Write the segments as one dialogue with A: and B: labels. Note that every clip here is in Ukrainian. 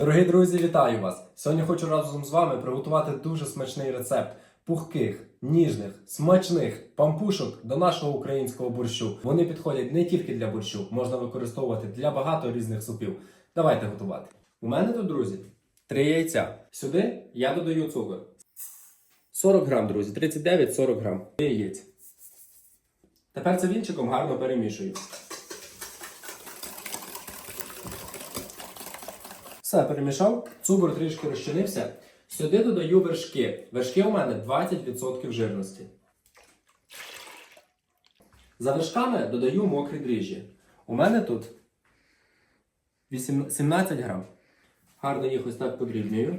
A: Дорогі друзі, вітаю вас! Сьогодні хочу разом з вами приготувати дуже смачний рецепт пухких, ніжних, смачних пампушок до нашого українського борщу. Вони підходять не тільки для борщу, можна використовувати для багато різних супів. Давайте готувати. У мене тут, друзі, три яйця. Сюди я додаю цукор. 40 грам, друзі, 39-40 грам. Яєць. Тепер це вінчиком гарно перемішую. Все, перемішав, цукор трішки розчинився. Сюди додаю вершки. Вершки у мене 20% жирності. За вершками додаю мокрі дріжджі. У мене тут 8 17 грам. Гарно їх ось так подрібнюю.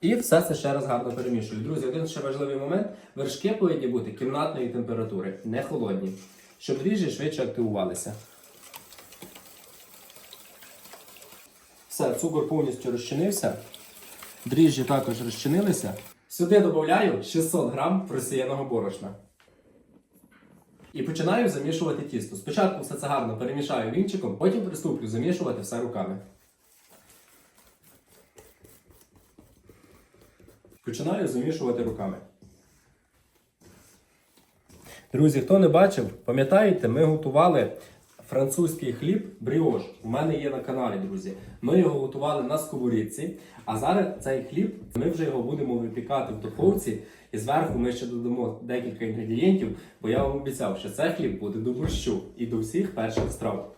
A: І все це ще раз гарно перемішую. Друзі, один ще важливий момент. Вершки повинні бути кімнатної температури, не холодні, щоб дріжджі швидше активувалися. Все, цукор повністю розчинився. Дріжджі також розчинилися. Сюди додаю 600 грам просіяного борошна. І починаю замішувати тісто. Спочатку все це гарно перемішаю вінчиком, потім приступлю замішувати все руками. Починаю замішувати руками. Друзі, хто не бачив, пам'ятаєте, ми готували французький хліб бріош. У мене є на каналі, друзі. Ми його готували на сковорідці, а зараз цей хліб ми вже його будемо випікати в духовці. І зверху ми ще додамо декілька інгредієнтів, бо я вам обіцяв, що цей хліб буде до борщу і до всіх перших страв.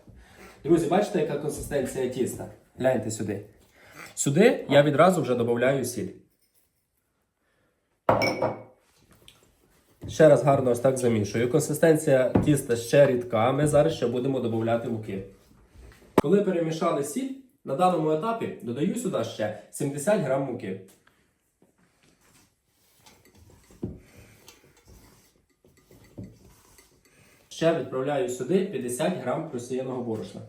A: Друзі, бачите, яка консистенція тіста? Гляньте сюди. Сюди я відразу вже додаю сіль. Ще раз гарно ось так замішую. Консистенція тіста ще рідка. Ми зараз ще будемо додати муки. Коли перемішали сіль, на даному етапі додаю сюди ще 70 грам муки. Ще відправляю сюди 50 грам просіяного борошна.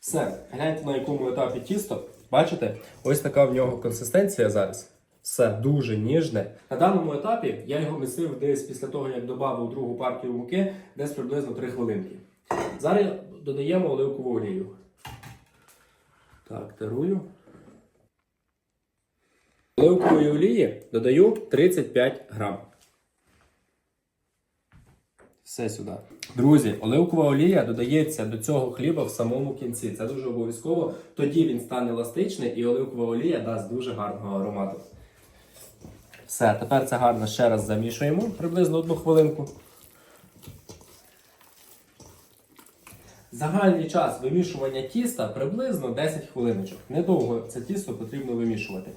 A: Все, гляньте на якому етапі тісто. Бачите, ось така в нього консистенція зараз. Все дуже ніжне. На даному етапі я його місив десь після того, як додав другу партію муки, десь приблизно 3 хвилинки. Зараз додаємо оливкову олію. Так, тарую. Оливкової олії додаю 35 грам. Все сюди. Друзі, оливкова олія додається до цього хліба в самому кінці. Це дуже обов'язково. Тоді він стане еластичний і оливкова олія дасть дуже гарного аромату. Все, тепер це гарно ще раз замішуємо приблизно одну хвилинку. Загальний час вимішування тіста приблизно 10 хвилиночок. Недовго це тісто потрібно вимішувати.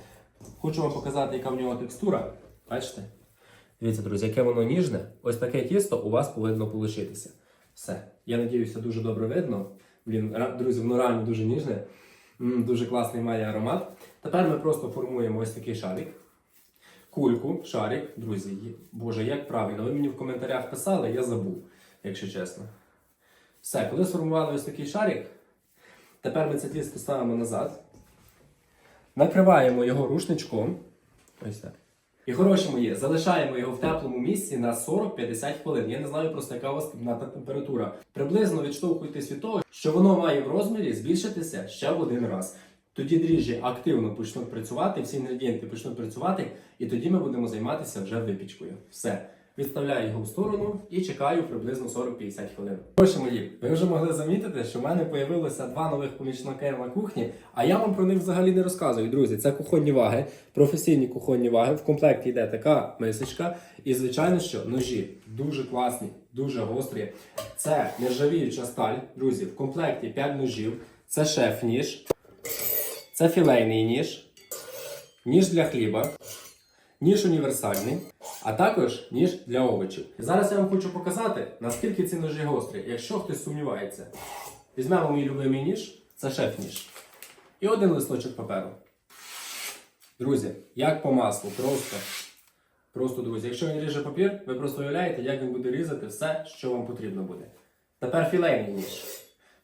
A: Хочу вам показати, яка в нього текстура. Бачите? Дивіться, друзі, яке воно ніжне. Ось таке тісто у вас повинно получитися. Все. Я надіюся, дуже добре видно. Блін, друзі, воно реально дуже ніжне. Дуже класний має аромат. Тепер ми просто формуємо ось такий шарик. Кульку, шарик, друзі. Боже, як правильно. Ви мені в коментарях писали, я забув, якщо чесно. Все, коли сформували ось такий шарик, тепер ми це тісто ставимо назад. Накриваємо його рушничком. Ось так. І хороші мої, залишаємо його в теплому місці на 40-50 хвилин. Я не знаю просто, яка у вас кімнатна температура. Приблизно відштовхуйтесь від того, що воно має в розмірі збільшитися ще в один раз. Тоді дріжджі активно почнуть працювати, всі інгредієнти почнуть працювати, і тоді ми будемо займатися вже випічкою. Все. Відставляю його в сторону і чекаю приблизно 40-50 хвилин. Хороші мої, ви вже могли замітити, що в мене появилося два нових помічники на кухні, а я вам про них взагалі не розказую. Друзі, це кухонні ваги, професійні кухонні ваги. В комплекті йде така мисочка, і звичайно, що ножі дуже класні, дуже гострі. Це нержавіюча сталь, друзі. В комплекті 5 ножів. Це шеф-ніж, це філейний ніж, ніж для хліба, ніж універсальний, а також ніж для овочів. Зараз я вам хочу показати, наскільки ці ножі гострі. Якщо хтось сумнівається, візьмемо мій любимий ніж, це шеф-ніж. І один листочок паперу. Друзі, як по маслу, просто. Просто, друзі, якщо він ріже папір, ви просто уявляєте, як він буде різати все, що вам потрібно буде. Тепер філейний ніж.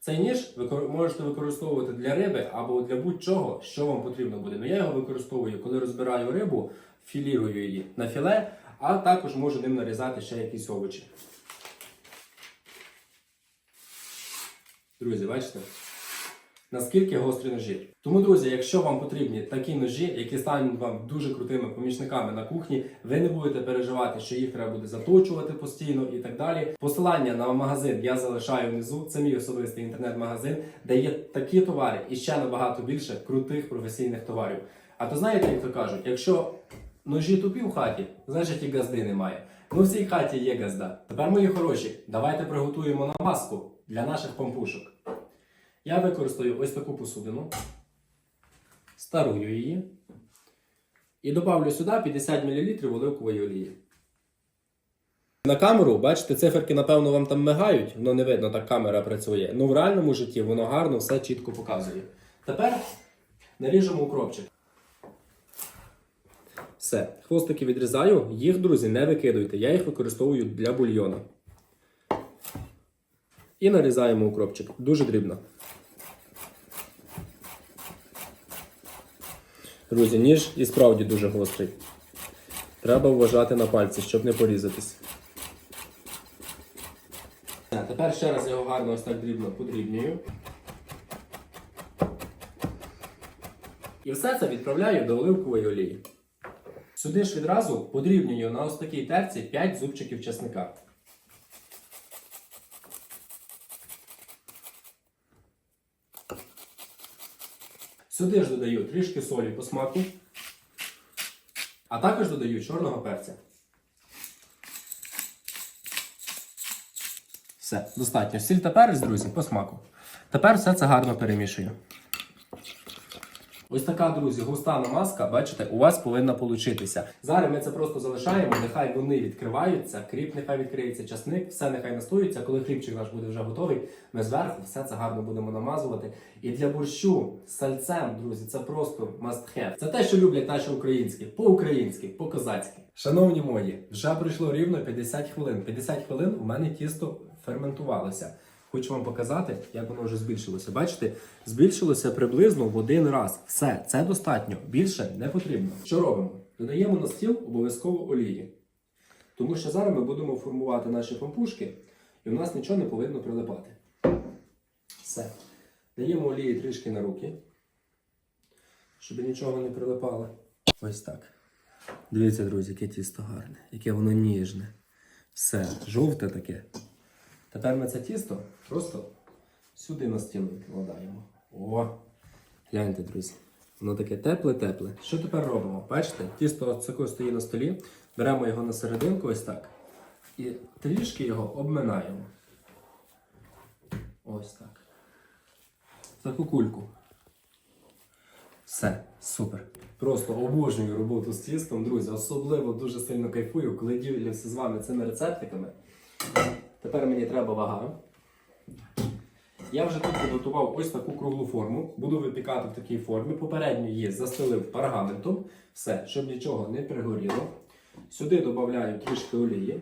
A: Цей ніж ви можете використовувати для риби або для будь-чого, що вам потрібно буде. Ну я його використовую, коли розбираю рибу, філірую її на філе, а також можу ним нарізати ще якісь овочі. Друзі, бачите? Наскільки гострі ножі. Тому, друзі, якщо вам потрібні такі ножі, які стануть вам дуже крутими помічниками на кухні, ви не будете переживати, що їх треба буде заточувати постійно і так далі. Посилання на магазин я залишаю внизу. Це мій особистий інтернет-магазин, де є такі товари і ще набагато більше крутих професійних товарів. А то знаєте, як то кажуть, якщо ножі тупі в хаті, значить і газди немає. Ну, в цій хаті є газда. Тепер, мої хороші, давайте приготуємо намазку для наших пампушок. Я використаю ось таку посудину, старую її і добавлю сюди 50 мл оливкової олії. На камеру, бачите, циферки, напевно, вам там мигають, воно не видно, так камера працює. Ну в реальному житті воно гарно все чітко показує. Тепер наріжемо укропчик. Все, хвостики відрізаю. Їх, друзі, не викидуйте. Я їх використовую для бульйону. І нарізаємо укропчик. Дуже дрібно. Друзі, ніж і справді дуже гострий. Треба вважати на пальці, щоб не порізатись. Тепер ще раз його гарно ось так дрібно подрібнюю. І все це відправляю до оливкової олії. Сюди ж відразу подрібнюю на ось такій терці 5 зубчиків чесника. Сюди ж додаю трішки солі по смаку, а також додаю чорного перця. Все, достатньо. Сіль та перець, друзі, по смаку. Тепер все це гарно перемішую. Ось така, друзі, густа намазка, бачите, у вас повинна получитися. Зараз ми це просто залишаємо, нехай вони відкриваються, кріп нехай відкриється, часник, все нехай настоюється. Коли хлібчик наш буде вже готовий, ми зверху все це гарно будемо намазувати. І для борщу з сальцем, друзі, це просто must have. Це те, що люблять наші українські, по-українськи, по-козацьки. Шановні мої, вже пройшло рівно 50 хвилин. 50 хвилин у мене тісто ферментувалося. Хочу вам показати, як воно вже збільшилося. Бачите, збільшилося приблизно в один раз. Все, це достатньо. Більше не потрібно. Що робимо? Додаємо на стіл обов'язково олії. Тому що зараз ми будемо формувати наші пампушки, і у нас нічого не повинно прилипати. Все. Даємо олії трішки на руки, щоб нічого не прилипало. Ось так. Дивіться, друзі, яке тісто гарне, яке воно ніжне. Все, жовте таке. Тепер ми це тісто просто сюди на стіл викладаємо. О! Гляньте, друзі. Воно таке тепле-тепле. Що тепер робимо? Бачите, тісто тако стоїть на столі. Беремо його на серединку, ось так. І трішки його обминаємо. Ось так. Таку кульку. Все, супер. Просто обожнюю роботу з тістом, друзі. Особливо дуже сильно кайфую, коли ділюся з вами цими рецептиками. Тепер мені треба вага. Я вже тут підготував ось таку круглу форму. Буду випікати в такій формі. Попередньо її застелив пергаментом. Все, щоб нічого не пригоріло. Сюди додаю трішки олії.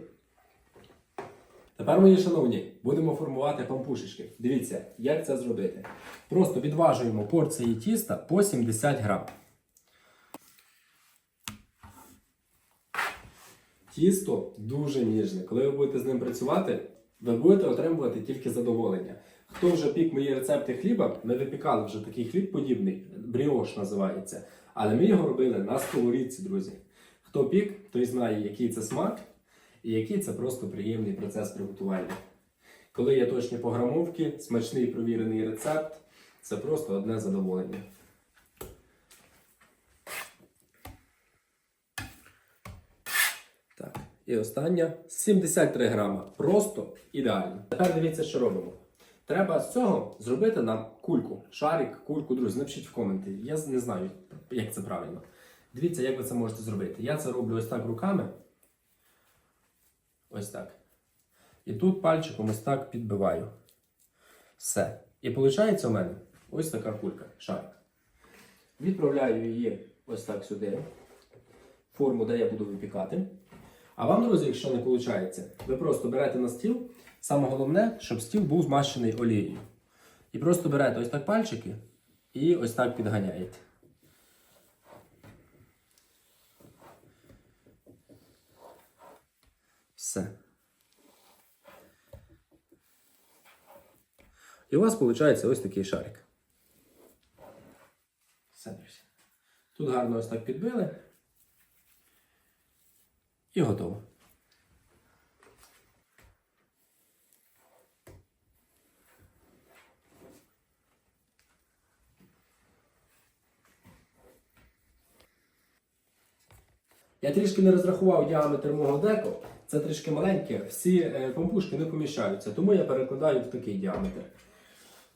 A: Тепер, мої шановні, будемо формувати пампушечки. Дивіться, як це зробити. Просто відважуємо порції тіста по 70 грам. Тісто дуже ніжне. Коли ви будете з ним працювати, ви будете отримувати тільки задоволення. Хто вже пік мої рецепти хліба, ми випікали вже такий хліб подібний, бріош називається. Але ми його робили на сковорідці, друзі. Хто пік, той знає, який це смак і який це просто приємний процес приготування. Коли є точні пограмовки, смачний провірений рецепт, це просто одне задоволення. Так, і остання 73 грама. Просто ідеально. Тепер дивіться, що робимо. Треба з цього зробити нам кульку, шарик, кульку, друзі, напишіть в коменти. Я не знаю, як це правильно. Дивіться, як ви це можете зробити. Я це роблю ось так руками. Ось так. І тут пальчиком ось так підбиваю. Все. І виходить у мене ось така кулька, шарик. Відправляю її ось так сюди, форму, де я буду випікати. А вам, друзі, якщо не виходить, ви просто берете на стіл. Саме головне, щоб стіл був змащений олією. І просто берете ось так пальчики і ось так підганяєте. Все. І у вас виходить ось такий шарик. Все, друзі. Тут гарно ось так підбили. І готово. Я трішки не розрахував діаметр мого деко. Це трішки маленьке, всі е, пампушки не поміщаються, тому я перекладаю в такий діаметр.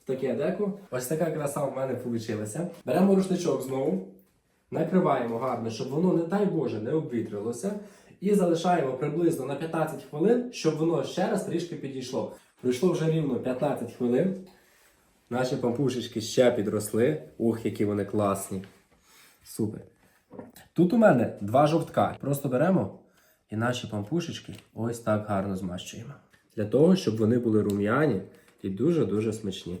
A: В таке деко. Ось така краса в мене вийшла. Беремо рушничок знову, накриваємо гарно, щоб воно, не дай Боже, не обвітрилося. І залишаємо приблизно на 15 хвилин, щоб воно ще раз трішки підійшло. Пройшло вже рівно 15 хвилин. Наші пампушечки ще підросли. Ух, які вони класні. Супер. Тут у мене два жовтка. Просто беремо і наші пампушечки ось так гарно змащуємо. Для того, щоб вони були рум'яні і дуже-дуже смачні.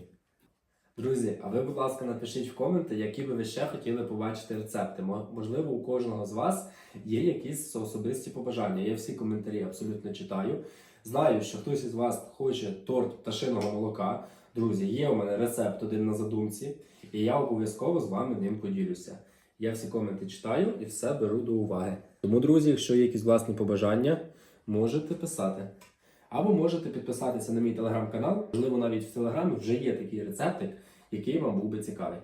A: Друзі, а ви, будь ласка, напишіть в коменти, які би ви ще хотіли побачити рецепти. Можливо, у кожного з вас є якісь особисті побажання. Я всі коментарі абсолютно читаю. Знаю, що хтось із вас хоче торт пташиного молока. Друзі, є у мене рецепт один на задумці, і я обов'язково з вами ним поділюся. Я всі коменти читаю і все беру до уваги. Тому, друзі, якщо є якісь власні побажання, можете писати. Або можете підписатися на мій телеграм-канал. Можливо, навіть в телеграмі вже є такий рецептик, який вам був би цікавий.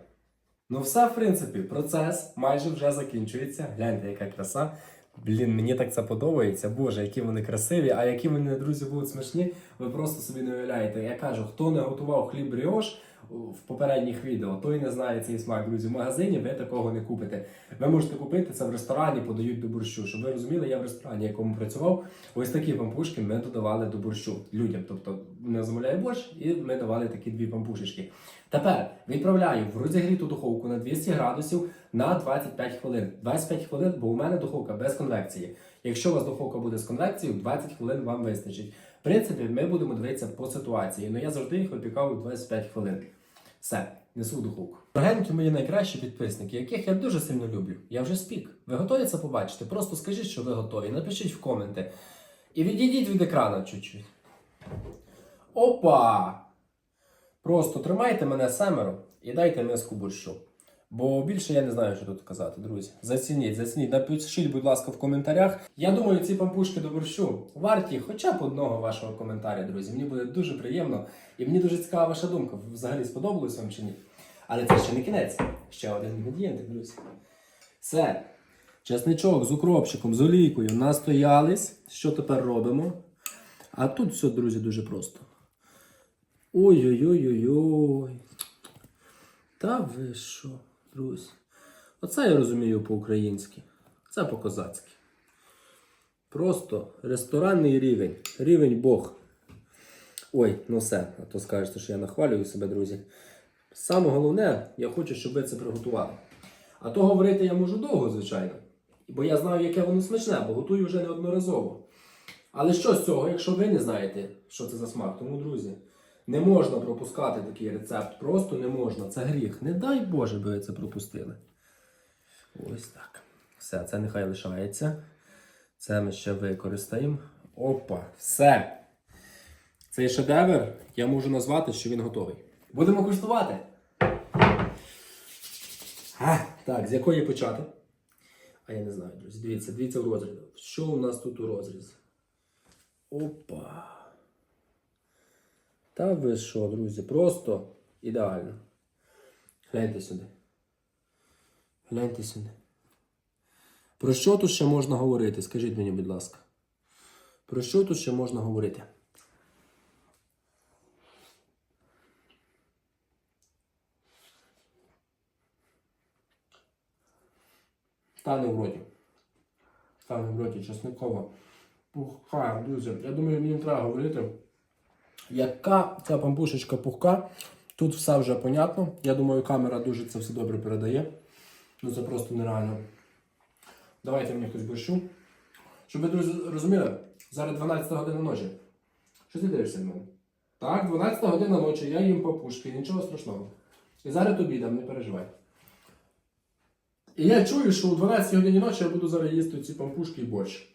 A: Ну, все, в принципі, процес майже вже закінчується. Гляньте, яка краса. Блін, мені так це подобається. Боже, які вони красиві, а які вони, друзі, будуть смачні, ви просто собі не уявляєте. Я кажу, хто не готував хліб бріош в попередніх відео, той не знає цей смак, друзі. В магазині ви такого не купите. Ви можете купити це в ресторані, подають до борщу. Щоб ви розуміли, я в ресторані, якому працював, ось такі пампушки ми додавали до борщу людям. Тобто не замовляє борщ, і ми давали такі дві пампушечки. Тепер відправляю в розігріту духовку на 200 градусів на 25 хвилин. 25 хвилин, бо у мене духовка без конвекції. Якщо у вас духовка буде з конвекцією, 20 хвилин вам вистачить. В принципі, ми будемо дивитися по ситуації. але я завжди їх випікав 25 хвилин. Все, несу в духовку. Дорогенькі мої найкращі підписники, яких я дуже сильно люблю. Я вже спік. Ви готові це побачити? Просто скажіть, що ви готові. Напишіть в коменти. І відійдіть від екрану чуть-чуть. Опа! Просто тримайте мене семеро і дайте миску борщу. Бо більше я не знаю, що тут казати, друзі. Зацініть, зацініть. Напишіть, будь ласка, в коментарях. Я думаю, ці пампушки до борщу варті хоча б одного вашого коментаря, друзі. Мені буде дуже приємно. І мені дуже цікава ваша думка. Взагалі сподобалось вам чи ні? Але це ще не кінець. Ще один інгредієнт, друзі. Все. Чесничок з укропчиком, з олійкою настоялись. Що тепер робимо? А тут все, друзі, дуже просто. Ой-ой-ой-ой-ой. Та ви що, друзі? Оце я розумію по-українськи. Це по-козацьки. Просто ресторанний рівень. Рівень Бог. Ой, ну все, а то скажете, що я нахвалюю себе, друзі. Саме головне, я хочу, щоб ви це приготували. А то говорити я можу довго, звичайно. Бо я знаю, яке воно смачне, бо готую вже неодноразово. Але що з цього, якщо ви не знаєте, що це за смак? Тому, друзі, не можна пропускати такий рецепт. Просто не можна. Це гріх. Не дай Боже, би ви це пропустили. Ось так. Все, це нехай лишається. Це ми ще використаємо. Опа, все. Цей шедевр я можу назвати, що він готовий. Будемо куштувати. А, так, з якої почати? А я не знаю, друзі. Дивіться, дивіться в розріз. Що у нас тут у розріз? Опа. Та ви що, друзі? Просто ідеально. Гляньте сюди. Гляньте сюди. Про що тут ще можна говорити? Скажіть мені, будь ласка. Про що тут ще можна говорити? Стане в роті. Стане в роті чесникова. Пухка, друзі. Я думаю, мені не треба говорити. Яка ця пампушечка пухка? Тут все вже понятно. Я думаю, камера дуже це все добре передає. Ну це просто нереально. Давайте мені якусь борщу. Щоб ви друзі розуміли, зараз 12 година ночі. Що ти дивишся в мене? Так, 12 година ночі, я їм папушки, нічого страшного. І зараз тобі дам, не переживай. І я чую, що у 12 годині ночі я буду зараз їсти ці пампушки і борщ.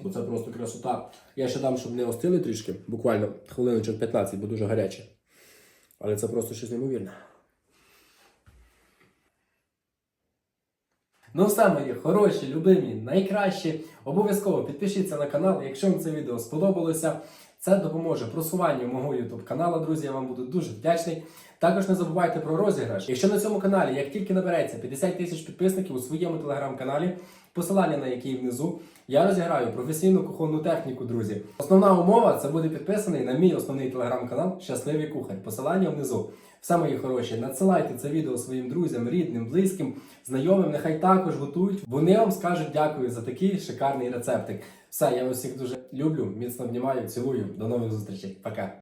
A: Бо це просто красота. Я ще дам, щоб не остили трішки, буквально хвилиночок 15, бо дуже гаряче. Але це просто щось неймовірне. Ну все, мої хороші, любимі, найкращі. Обов'язково підпишіться на канал, якщо вам це відео сподобалося. Це допоможе просуванню мого YouTube каналу, друзі. Я вам буду дуже вдячний. Також не забувайте про розіграш. Якщо на цьому каналі, як тільки набереться 50 тисяч підписників у своєму телеграм-каналі, посилання на який внизу, я розіграю професійну кухонну техніку, друзі. Основна умова це буде підписаний на мій основний телеграм-канал Щасливий кухар. Посилання внизу. Все мої хороші, надсилайте це відео своїм друзям, рідним, близьким, знайомим. Нехай також готують. Вони вам скажуть дякую за такий шикарний рецептик. Все, я вас всіх дуже люблю, міцно обнімаю, цілую. До нових зустрічей. Пока.